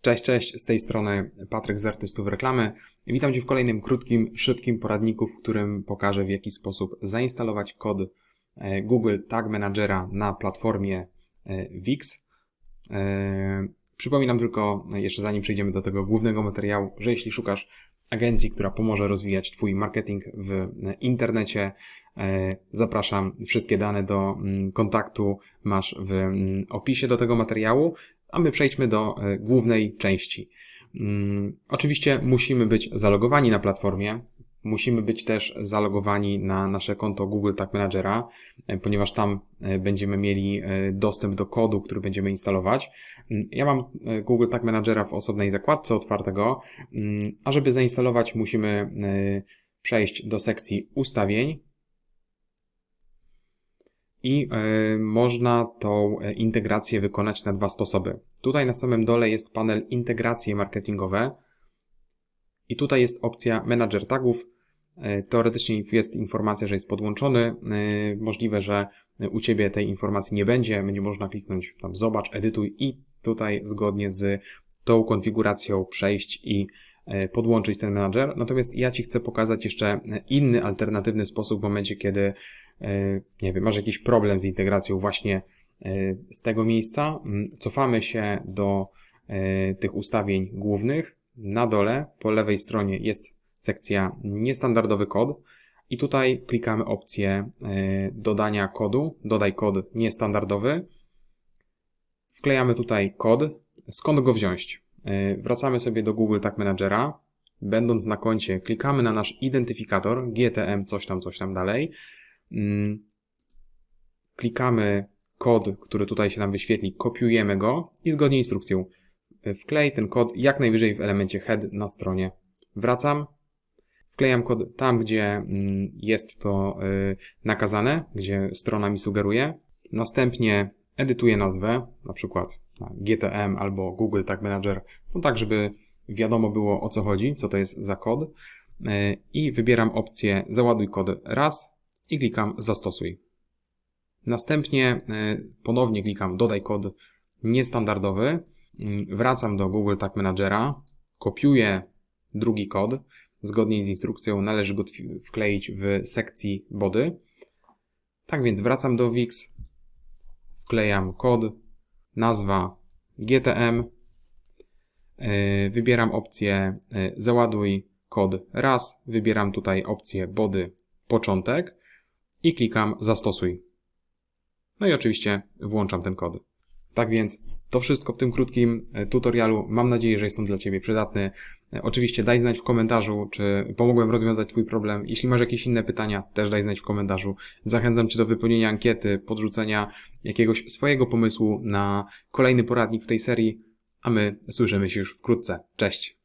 Cześć, cześć, z tej strony Patryk z Artystów Reklamy. Witam Cię w kolejnym krótkim, szybkim poradniku, w którym pokażę w jaki sposób zainstalować kod e, Google Tag Managera na platformie e, Wix. E, Przypominam tylko, jeszcze zanim przejdziemy do tego głównego materiału, że jeśli szukasz agencji, która pomoże rozwijać Twój marketing w internecie, zapraszam. Wszystkie dane do mm, kontaktu masz w mm, opisie do tego materiału. A my przejdźmy do e, głównej części. Mm, oczywiście musimy być zalogowani na platformie. Musimy być też zalogowani na nasze konto Google Tag Managera, e, ponieważ tam e, będziemy mieli dostęp do kodu, który będziemy instalować. Mm, ja mam Google Tag Managera w osobnej zakładce otwartego, mm, a żeby zainstalować musimy przejść do sekcji ustawień, i y, można tą e, integrację wykonać na dwa sposoby. Tutaj na samym dole jest panel integracje marketingowe i tutaj jest opcja Manager Tagów. E, teoretycznie jest informacja, że jest podłączony. Możliwe, że u Ciebie tej informacji nie będzie. Będzie można kliknąć tam zobacz, edytuj i tutaj zgodnie z tą konfiguracją przejść i podłączyć ten menadżer. Natomiast ja Ci chcę pokazać jeszcze inny, alternatywny sposób w momencie, kiedy E, nie wiem, masz jakiś problem z integracją właśnie e, z tego miejsca, mm, cofamy się do e, tych ustawień głównych. Na dole po lewej stronie jest sekcja niestandardowy kod i tutaj klikamy opcję dodania kodu, dodaj kod niestandardowy. Wklejamy tutaj kod, skąd go wziąć. Wracamy sobie do Google Tag Managera. Będąc na koncie, klikamy na nasz identyfikator, GTM, coś tam, coś tam dalej. Mm, klikamy kod, który tutaj się nam wyświetli, kopiujemy go i zgodnie instrukcją wklej ten kod jak najwyżej w elemencie head na stronie. Wracam, wklejam kod tam, gdzie mm, jest to y, nakazane, gdzie strona mi sugeruje. Następnie edytuję nazwę, na przykład GTM albo Google Tag Manager, no tak, żeby wiadomo było o co chodzi, co to jest za kod. Y, I wybieram opcję załaduj kod raz, i klikam zastosuj. Następnie e, ponownie klikam dodaj kod niestandardowy, mm, wracam do Google Tag Managera, kopiuję drugi kod, zgodnie z instrukcją należy go wkleić w sekcji body. Tak więc wracam do Wix, wklejam kod, nazwa GTM, e, wybieram opcję e, załaduj kod raz, wybieram tutaj opcję body początek i klikam zastosuj. No i oczywiście włączam ten kod. Tak więc to wszystko w tym krótkim e, tutorialu. Mam nadzieję, że jest on dla Ciebie przydatny. E, oczywiście daj znać w komentarzu, czy pomogłem rozwiązać Twój problem. Jeśli masz jakieś inne pytania, też daj znać w komentarzu. Zachęcam Cię do wypełnienia ankiety, podrzucenia jakiegoś swojego pomysłu na kolejny poradnik w tej serii, a my słyszymy się już wkrótce. Cześć!